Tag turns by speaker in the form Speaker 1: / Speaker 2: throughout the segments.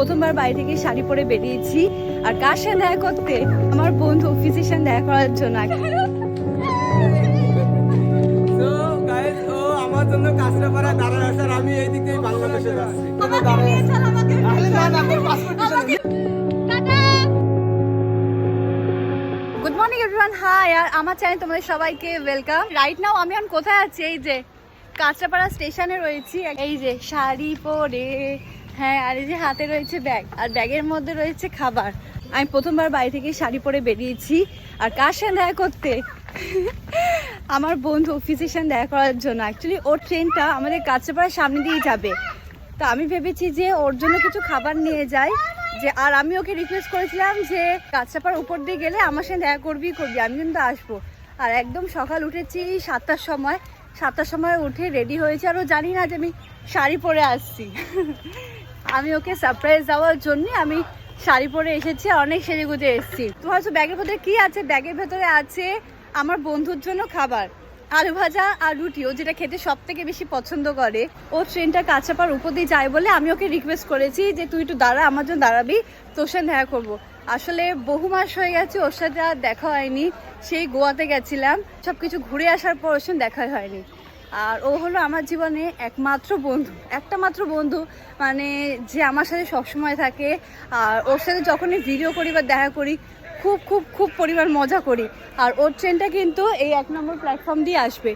Speaker 1: প্রথমবার বাড়ি থেকে শাড়ি পরে বেরিয়েছি। আর কার সাথে দেখা করতে? আমার বন্ধু ফিজিশিয়ান দেখা করার জন্য।
Speaker 2: আমি এই দিক বাংলাদেশে যাচ্ছি passport
Speaker 1: good morning everyone hi আর আমার চ্যানেল তোমাদের সবাইকে ওয়েলকাম রাইট নাও আমি এখন কোথায় আছি? এই যে কাঁচরাপাড়া স্টেশনে রয়েছি। এই যে শাড়ি পরে হ্যাঁ আর এই যে হাতে রয়েছে ব্যাগ। আর ব্যাগের মধ্যে রয়েছে খাবার। আমি প্রথমবার বাড়ি থেকে শাড়ি পরে বেরিয়েছি। আর কার সাথে দেখা করতে? আমার বন্ধু ফিজিশিয়ান দেখা করার জন্য। অ্যাকচুয়ালি ওর ট্রেনটা আমাদের কাঁচরাপাড়ার সামনে দিয়ে যাবে। তো আমি ভেবেছি যে ওর জন্য কিছু খাবার নিয়ে যাই। যে, আর আমি ওকে রিকোয়েস্ট করেছিলাম যে কাঁচাপাড় উপর দিয়ে গেলে আমার সাথে দেখা করবি করবি। আমি কিন্তু আসব। আর একদম সকাল উঠেছি সাতটার সময়। সাতটার সময় উঠে রেডি হয়েছে। আর ও জানি না যে আমি শাড়ি পরে আসছি। আমি ওকে সারপ্রাইজ দেওয়ার জন্য আমি শাড়ি পরে এসেছি অনেক সেরে গুজে এসেছি। তোমার হচ্ছে ব্যাগের ভেতরে কি আছে? ব্যাগের ভেতরে আছে আমার বন্ধুর জন্য খাবার, আলু ভাজা আর রুটি। ও যেটা খেতে সব থেকে বেশি পছন্দ করে, ও ট্রেনটা কাঁচাপার উপর দিয়ে যায় বলে আমি ওকে রিকোয়েস্ট করেছি যে, তুই একটু দাঁড়া, আমার জন্য দাঁড়াবি, তোর সাথে দেখা করব। আসলে বহু মাস হয়ে গেছে ওর সাথে আর দেখা হয়নি, সেই গোয়াতে গেছিলাম। সব কিছু ঘুরে আসার পর ওর সঙ্গে দেখা হয়নি। আর ও হলো আমার জীবনে একমাত্র বন্ধু, একটা মাত্র বন্ধু মানে যে আমার সাথে সবসময় থাকে। আর ওর সাথে যখনই ভিডিও করি বা দেখা করি, খুব খুব খুব পরিমাণ মজা করি। আর ওর ট্রেনটা কিন্তু এই এক নম্বর প্ল্যাটফর্ম দিয়ে আসবে।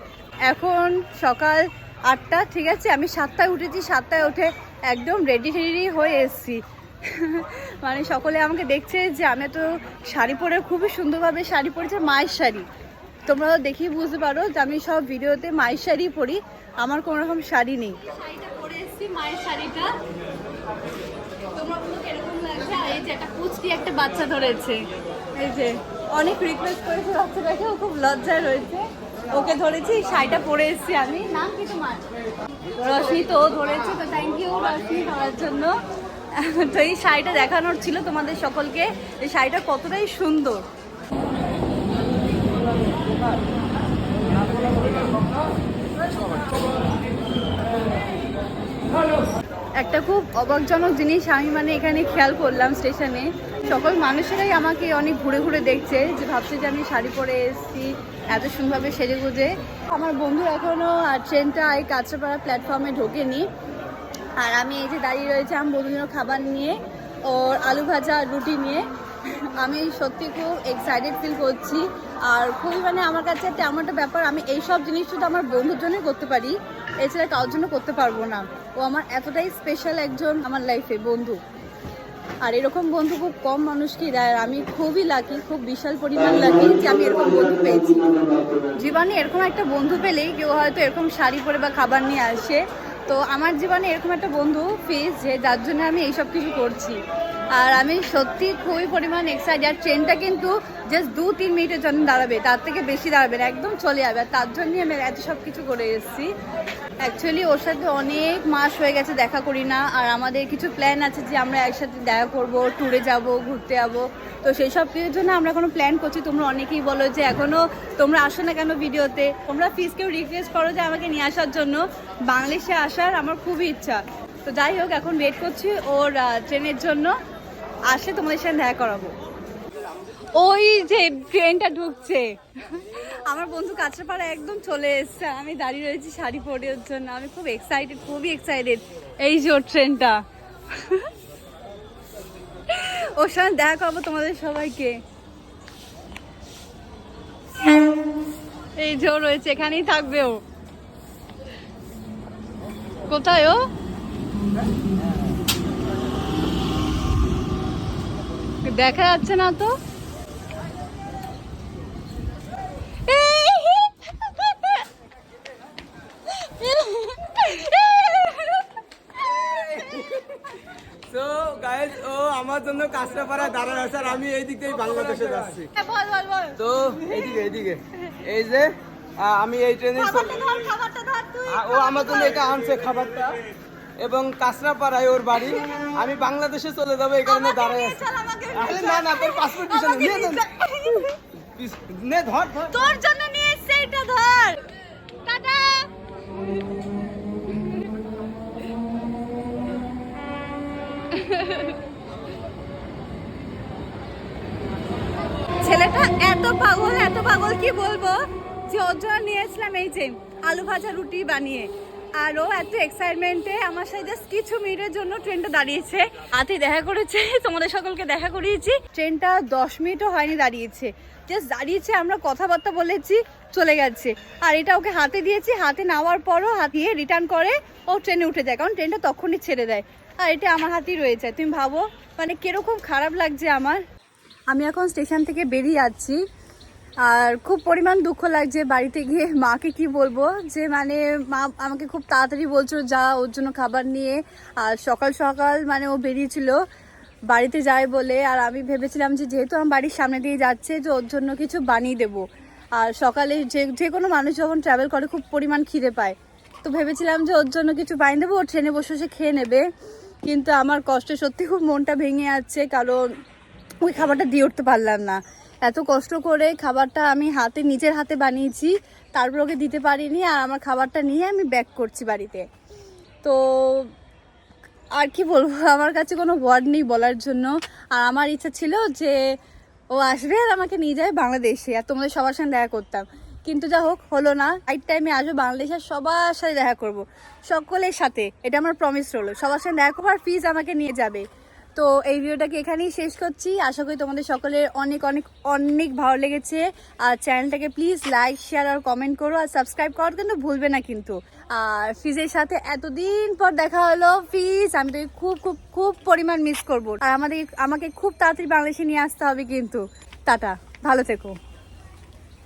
Speaker 1: এখন সকাল আটটা, ঠিক আছে? আমি সাতটায় উঠেছি, সাতটায় উঠে একদম রেডি টেডি হয়ে এসেছি। মানে সকলে আমাকে দেখছে যে আমি তো শাড়ি পরে খুবই সুন্দরভাবে শাড়ি পরেছি মায়ের শাড়ি। তোমরা দেখেই বুঝতে পারো যে আমি সব ভিডিওতে মায়ের শাড়ি পরি। আমার কোনো রকম শাড়ি নেই। শাড়িটা পরে এসেছি মায়ের শাড়িটা। তোমরা বলো লাগছে? এই যে একটা পুচকি একটা বাচ্চা ধরেছে। এই যে অনেক রিকোয়েস্ট করেছে বাচ্চাটাকে ও খুব লজ্জায় রয়েছে। ওকে ধরেছি শাড়িটা পরে এসেছি আমি। নাম কি তোমার? রশ্মি তো ও ধরেছে তো থ্যাংক ইউ রশ্মি ধরার জন্য। তো এই শাড়িটা দেখানোর ছিল তোমাদের সকলকে। শাড়িটা কতটাই সুন্দর। একটা খুব অবাকজনক জিনিস, আমি মানে এখানে খেয়াল করলাম স্টেশনে। সকল মানুষেরাই আমাকে অনেক ঘুরে ঘুরে দেখছে যে ভাবছে যে আমি শাড়ি পরে এসেছি, এত সুন্দরভাবে সেজে গুজে আমার বন্ধু এখনও ট্রেনটা এই কাঁচরাপাড়া প্ল্যাটফর্মে ঢোকেনি। আর আমি এই যে দাঁড়িয়ে রয়েছে আমার বন্ধুর খাবার নিয়ে, ওর আলু ভাজা রুটি নিয়ে। আমি সত্যি খুব এক্সাইটেড ফিল করছি। আর খুবই মানে আমার কাছে একটা এমন একটা ব্যাপার, আমি এইসব জিনিস শুধু আমার বন্ধুর জন্যই করতে পারি, এছাড়া কারোর জন্য করতে পারব না। ও আমার এতটাই স্পেশাল একজন আমার লাইফে বন্ধু। আর এরকম বন্ধু খুব কম মানুষকেই দেয়, আর আমি খুবই লাকি খুব বিশাল পরিমাণ লাকি যে আমি এরকম বন্ধু পেয়েছি। জীবনে এরকম একটা বন্ধু পেলেই কেউ হয়তো এরকম শাড়ি পরে বা খাবার নিয়ে আসে তো আমার জীবনে এরকম একটা বন্ধু ফেস যে যার জন্য আমি এইসব কিছু করছি। আর আমি সত্যি খুবই পরিমাণ এক্সাইট আর ট্রেনটা কিন্তু জাস্ট দু, তিন মিনিটের জন্য দাঁড়াবে, তার থেকে বেশি দাঁড়াবে না, একদম চলে যাবে। আর তার জন্যই আমি এত সব কিছু করে এসেছি। অ্যাকচুয়ালি ওর সাথে অনেক মাস হয়ে গেছে দেখা করি না, আর আমাদের কিছু প্ল্যান আছে যে আমরা একসাথে দেখা করব ট্যুরে যাব, ঘুরতে যাব। তো সেই সব কিছুর জন্য আমরা কোনো প্ল্যান করছি। তোমরা অনেকেই বলো যে এখনও তোমরা আসো না কেন ভিডিওতে? তোমরা ফিসকেও রিকোয়েস্ট করো যে আমাকে নিয়ে আসার জন্য। বাংলাদেশে আসার আমার খুবই ইচ্ছা। তো যাই হোক, এখন ওয়েট করছি ওর ট্রেনের জন্য। আসলে তোমাদের সাথে দেখা করাবো। ওই যে ট্রেনটা ঢুকছে। আমার বন্ধু কাঁচরাপাড়া একদম চলে এসছে। আমি দাঁড়িয়ে রয়েছি শাড়ি পরে ওর জন্য। আমি খুব এক্সাইটেড খুবই এক্সাইটেড এই যে ওর ট্রেনটা ওর সঙ্গে দেখা করব তোমাদের সবাইকে। এই যে রয়েছে এখানেই থাকবে ও। কোথায় ও? দেখা যাচ্ছে না তো?
Speaker 2: ও আমার জন্য কাঁচরাপাড়া দাঁড়ায় আছে আর আমি এই দিক দিয়ে বাংলাদেশে যাচ্ছি। তো এইদিকে এইদিকে। এই যে আমি এই ট্রেনে ও আমার জন্য এটা আনছে খাবারটা। এবং কাঁচরাপাড়ায় ওর বাড়ি। আমি বাংলাদেশে চলে যাব এই কারণে দাঁড়ায় আছে। আরে না না তোর পাসপোর্ট পিছনে নিয়ে নে ধর।
Speaker 1: তোর জন্য নিয়ে এসছে এটা ধর। টাটা। ছেলেটা এত পাগল এত পাগল, কি বলব? যে ওর নিয়েছিলাম এই যে আলু ভাজা রুটি বানিয়ে। আর ও এত এক্সাইটমেন্টে আমার সাথে জাস্ট কিছু মিনিটের জন্য ট্রেনটা দাঁড়িয়েছে। হাতে দেখা করেছে, তোমাদের সকলকে দেখা করিয়েছি। ট্রেনটা দশ মিনিটও হয়নি দাঁড়িয়েছে। জাস্ট দাঁড়িয়েছে, আমরা কথাবার্তা বলেছি, চলে গেছে। আর এটা ওকে হাতে দিয়েছি, হাতে নেওয়ার পরও হাতিয়ে রিটার্ন করে ও ট্রেনে উঠে যায়। কারণ ট্রেনটা তখনই ছেড়ে দেয়। আর এটা আমার হাতেই রয়েছে, তুমি ভাবো? মানে কীরকম খারাপ লাগছে আমার? আমি এখন স্টেশন থেকে বেরিয়ে যাচ্ছি, আর খুব পরিমাণ দুঃখ লাগছে বাড়িতে গিয়ে। মাকে কি বলব? যে মানে মা আমাকে খুব তাড়াতাড়ি বলছো, যা, ওর জন্য খাবার নিয়ে। আর সকাল সকাল মানে ও বেরিয়েছিল বাড়িতে যায় বলে, আর আমি ভেবেছিলাম যে যেহেতু আমার বাড়ির সামনে দিয়ে যাচ্ছে যে ওর জন্য কিছু বানিয়ে দেবো। আর সকালে যে যে কোনো মানুষ যখন ট্রাভেল করে, খুব পরিমাণ খিদে পায়। তো ভেবেছিলাম যে ওর জন্য কিছু বানিয়ে দেবো, ও ট্রেনে বসে বসে খেয়ে নেবে। কিন্তু আমার কষ্টে সত্যি খুব মনটা ভেঙে যাচ্ছে, কারণ ওই খাবারটা দিয়ে উঠতে পারলাম না। এত কষ্ট করে খাবারটা আমি হাতে, নিজের হাতে বানিয়েছি, তারপর ওকে দিতে পারিনি আর আমার খাবারটা নিয়ে আমি ব্যাক করছি বাড়িতে। তো আর কি বলব, আমার কাছে কোনো ওয়ার্ড নেই বলার জন্য। আর আমার ইচ্ছা ছিল যে ও আসবে আর আমাকে নিয়ে যাবে বাংলাদেশে। আর তোমাদের সবার সঙ্গে দেখা করতাম। কিন্তু যা হোক, হলো না। রাইট টাইমে আসব, বাংলাদেশের সবার সাথে দেখা করব। সকলের সাথে। এটা আমার প্রমিস রইল। সবার সাথে দেখা করব আর আমাকে নিয়ে যাবে। তো এই ভিডিওটাকে এখানেই শেষ করছি। আশা করি তোমাদের সকলের অনেক অনেক অনেক ভালো লেগেছে। আর চ্যানেলটাকে প্লিজ লাইক শেয়ার আর কমেন্ট করো। আর সাবস্ক্রাইব করতে কিন্তু ভুলবে না কিন্তু। আর ফিজের সাথে এতদিন পর দেখা হলো। ফিজ আমি তোকে খুব খুব খুব পরিমাণ মিস করব। আর আমাদের, আমাকে খুব তাড়াতাড়ি বাংলাদেশে নিয়ে আসতে হবে কিন্তু। টাটা। ভালো থেকো।